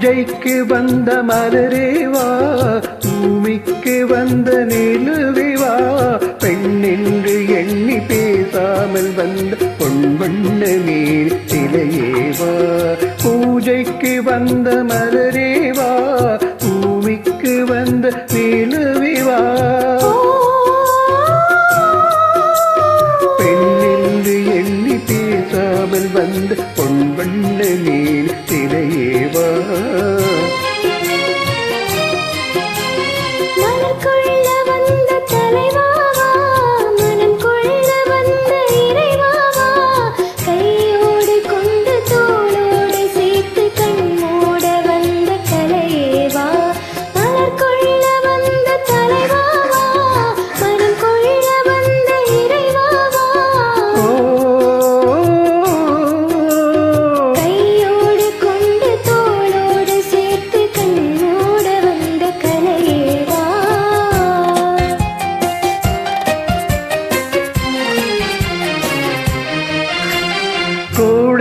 பூஜைக்கு வந்த மலரேவா பூமிக்கு வந்த நிலுவிவா பெண்ணென்று எண்ணி பேசாமல் வந்த பொன்வண்ண நீர் சிலையேவா. பூஜைக்கு வந்த மலரே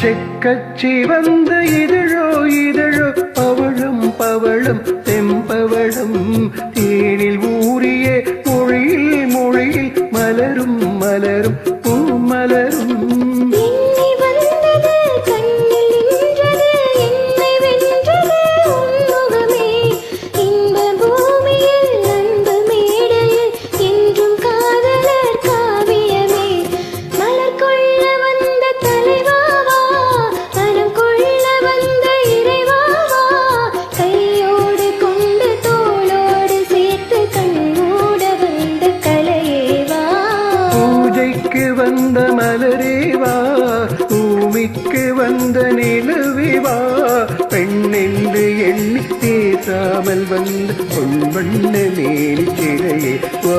செக்கச்சி வந்த இதழோ இதழோ பவழும் பவழும் தெம்பவழும் தேனில் ஊ பூமிக்கு வந்த மலரேவா பூமிக்கு வந்த நிலவிவா பெண்ணென்று எண்ணி பேசாமல் வந்த பொன்வண்ண மேல் சிலையே வா.